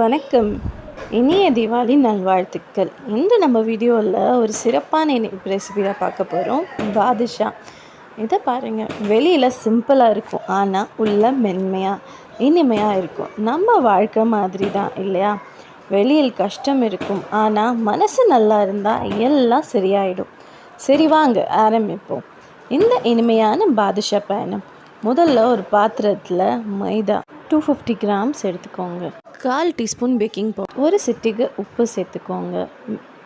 வணக்கம். இனிய தீபாவளி நல்வாழ்த்துக்கள். இன்று நம்ம வீடியோவில் ஒரு சிறப்பான இனிப்பு ரெசிபி தான் பார்க்க போகிறோம் பாதுஷா. இதை பாருங்கள் வெளியில் சிம்பிளாக இருக்கும். ஆனால் உள்ள மென்மையாக இனிமையாக இருக்கும். நம்ம வாழ்க்கை மாதிரி தான் இல்லையா? வெளியில் கஷ்டம் இருக்கும். ஆனால் மனசு நல்லா இருந்தால் எல்லாம் சரியாயிடும். சரி வாங்க ஆரம்பிப்போம். இந்த இனிமையான பாதுஷா பயணம். முதல்ல ஒரு பாத்திரத்தில் மைதா. டூ ஃபிஃப்டி கிராம்ஸ் எடுத்துக்கோங்க. கால் டீஸ்பூன் பேக்கிங் பவுடர். ஒரு சிட்டிக்கு உப்பு சேர்த்துக்கோங்க.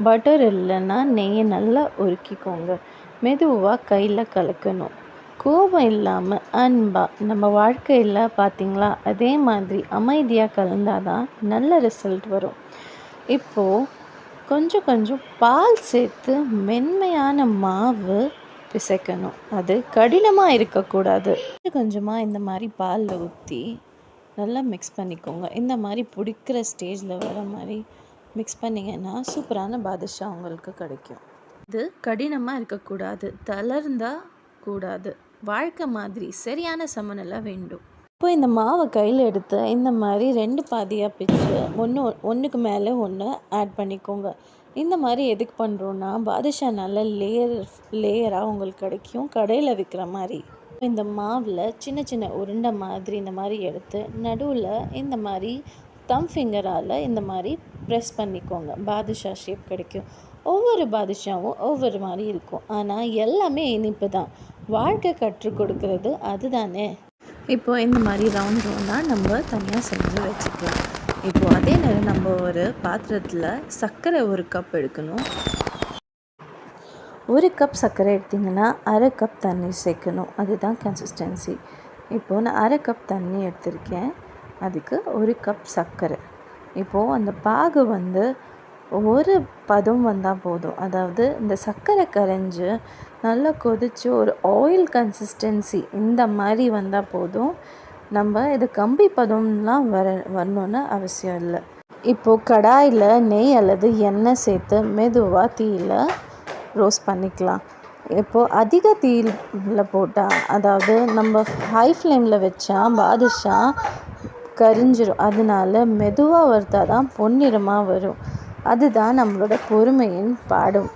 பட்டர் இல்லைன்னா நெய்யை நல்லா உருக்கிக்கோங்க. மெதுவாக கையில் கலக்கணும். கோபம் இல்லாமல் அன்பாக நம்ம வாழ்க்கையில் பார்த்தீங்களா அதே மாதிரி அமைதியாக கலந்தால் தான் நல்ல ரிசல்ட் வரும். இப்போது கொஞ்சம் கொஞ்சம் பால் சேர்த்து மென்மையான மாவு பிசைக்கணும். அது கடினமாக இருக்கக்கூடாது. கொஞ்சம் கொஞ்சமாக இந்த மாதிரி பாலில் ஊற்றி நல்லா மிக்ஸ் பண்ணிக்கோங்க. இந்த மாதிரி பிடிக்கிற ஸ்டேஜில் வர மாதிரி மிக்ஸ் பண்ணிங்கன்னா சூப்பரான பாதுஷா உங்களுக்கு கிடைக்கும். இது கடினமாக இருக்கக்கூடாது. தளர்ந்தா கூடாது. வாழ்க்கை மாதிரி சரியான சமநிலை வேண்டும். இப்போ இந்த மாவை கையில் எடுத்து இந்த மாதிரி ரெண்டு பாதியாக பிச்சு ஒன்று ஒன்றுக்கு மேலே ஒன்று ஆட் பண்ணிக்கோங்க. இந்த மாதிரி எதுக்கு பண்ணுறோன்னா பாதுஷா நல்ல லேயர் லேயராக உங்களுக்கு கிடைக்கும். கடையில் விற்கிற மாதிரி. இந்த மாவில் சின்ன சின்ன உருண்டை மாதிரி இந்த மாதிரி எடுத்து நடுவில் இந்த மாதிரி தம் ஃபிங்கரால் இந்த மாதிரி ப்ரெஸ் பண்ணிக்கோங்க. பாதுஷா ஷேப் கிடைக்கும். ஒவ்வொரு பாதுஷாவும் ஒவ்வொரு மாதிரி இருக்கும். ஆனால் எல்லாமே இனிப்பு தான். வாழ்க்கை கற்றுக் கொடுக்கறது அதுதானே. இப்போ இந்த மாதிரி ரவுண்ட் ரவுண்டாக நம்ம தனியாக செஞ்சு வச்சுக்கலாம். இப்போது அதே நேரம் நம்ம ஒரு பாத்திரத்தில் சர்க்கரை ஒரு கப் எடுக்கணும். ஒரு கப் சர்க்கரை எடுத்திங்கன்னா அரை கப் தண்ணி சேர்க்கணும். அதுதான் கன்சிஸ்டன்சி இப்போது நான் அரை கப் தண்ணி எடுத்திருக்கேன். அதுக்கு ஒரு கப் சர்க்கரை. இப்போது அந்த பாகு வந்து ஒரு பதம் வந்தால் போதும். அதாவது இந்த சர்க்கரை கரைஞ்சி நல்லா கொதித்து ஒரு ஆயில் கன்சிஸ்டன்சி இந்த மாதிரி வந்தால் போதும். நம்ம இது கம்பி பதம்லாம் வர வரணுன்னு அவசியம் இல்லை. இப்போது கடாயில் நெய் அல்லது எண்ணெய் சேர்த்து மெதுவாக தீயில் ரோஸ்ட் பண்ணிக்கலாம். இப்போது அதிக தீயில் போட்டால் அதாவது நம்ம ஹை ஃப்ளேமில் வச்சா பாதுஷா கரிஞ்சிரும். அதனால மெதுவாக வறுத்தால் தான் பொன்னிறமாக வரும். அதுதான் நம்மளோட பொறுமையின் பாடும்.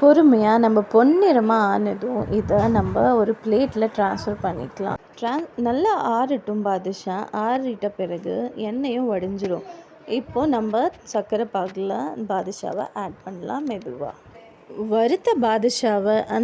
பொறுமையாக நம்ம பொன்னிறமாக ஆனதும் இதை நம்ம ஒரு பிளேட்டில் ட்ரான்ஸ்ஃபர் பண்ணிக்கலாம். ட்ரான் நல்லா ஆறட்டும் பாதுஷா. ஆறிட்ட பிறகு எண்ணெயும் வடிஞ்சிரும். இப்போ நம்ம சர்க்கரை பாகில் பாதுஷாவை ஆட் பண்ணலாம் மெதுவாக வறுத்த பாதுஷாவை அந்த